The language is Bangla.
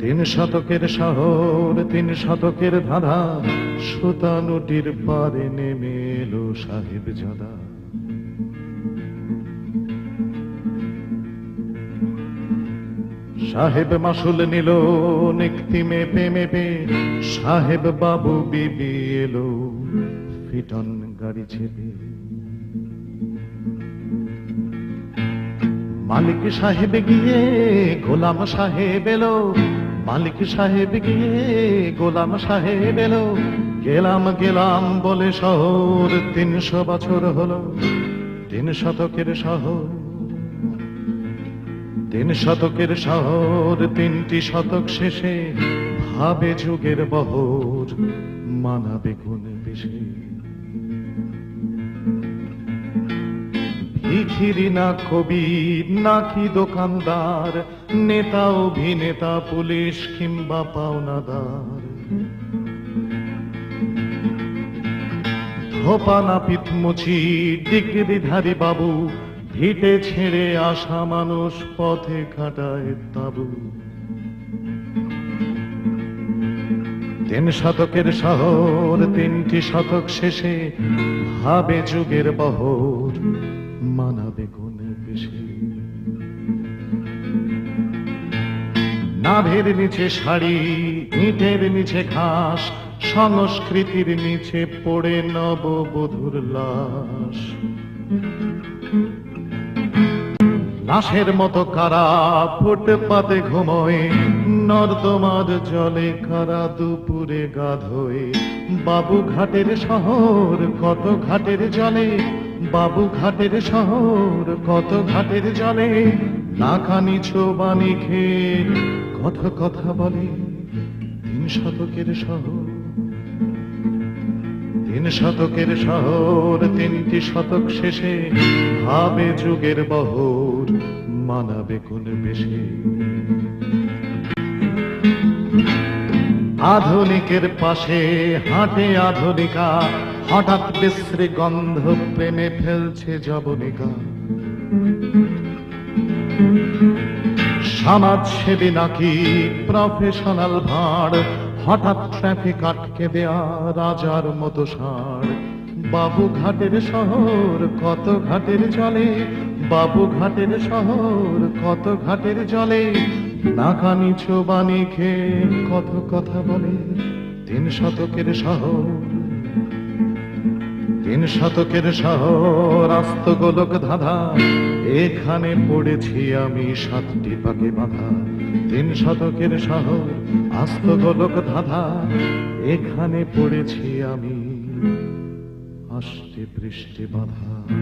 তিন শতকের শহর, তিন শতকের ধাঁধা, সুতানুটির পারে নেমে এলো সাহেব জাদা। সাহেব মাসুল নিল নিক্তি মেপে মেপে সাহেব বাবু বিবি এলো ফিটন গাড়ি চেপে মালিক সাহেব গিয়ে গোলাম সাহেব এলো। মালিক সাহেব গিয়ে গোলাম সাহেব এলো। গেলাম গেলাম বলে শহর তিনশো বছর হলো। তিন শতকের শহর, তিন শতকের শহর, তিনটি শতক শেষে ভাবে যুগের বহর মানাবে গুণ বেশি ভিখিরি না কবি নাকি দোকানদার, নেতা, অভিনেতা, পুলিশ কিংবা পাওনাদার। ধোপা নাপিত মুচি ডিগ্রিধারী বাবু, ভিটে ছেড়ে আসা মানুষ পথে খাটায় তাবু। তিন শতকের শহর, তিনটি শতক শেষে ভাবে যুগের বহর। মানাবে গুণে বেশি। নাভের নিচে শাড়ি, ইটের নিচে ঘাস, সংস্কৃতির নিচে পড়ে নববধূর লাশ। লাশের মতো কারা ফুটপাতে ঘুমোয়, নর্দমার জলে কারা দুপুরে গাধোয়। বাবু ঘাটের শহর কত ঘাটের জলে বাবু ঘাটের শহর, কত ঘাটের জলে নাকানি চোবানি খেয়ে কত কথা বলে তিন শতকের শহর। তিন শতকের শহর, তিনটি শতক শেষে ভাবে যুগের বহর মানাবে কোন বেশি। আধুনিকের পাশে হাঁটে আধুনিকা হঠাৎ বিশ্রী গন্ধ প্রেমে ফেলছে জবনিকা সমাজ সেবী নাকি প্রফেশনাল ভাঁড়? হঠাৎ ট্রাফিক আটকে দেয়া রাজার মতো ষাঁড়। বাবু ঘাটের শহর কত ঘাটের জলে? বাবু ঘাটের শহর কত ঘাটের জলে? নাকানি চোবানি খেয়ে কত কথা বলে? তিন শতকের শহর তিন শতকের শহর, আস্ত গোলক ধাঁধা। এখানে পড়েছি আমি সাতটি পাকে বাঁধা। তিন শতকের শহর, আস্ত গোলক ধাঁধা। এখানে পড়েছি আমি আষ্টে বৃষ্টি বাঁধা।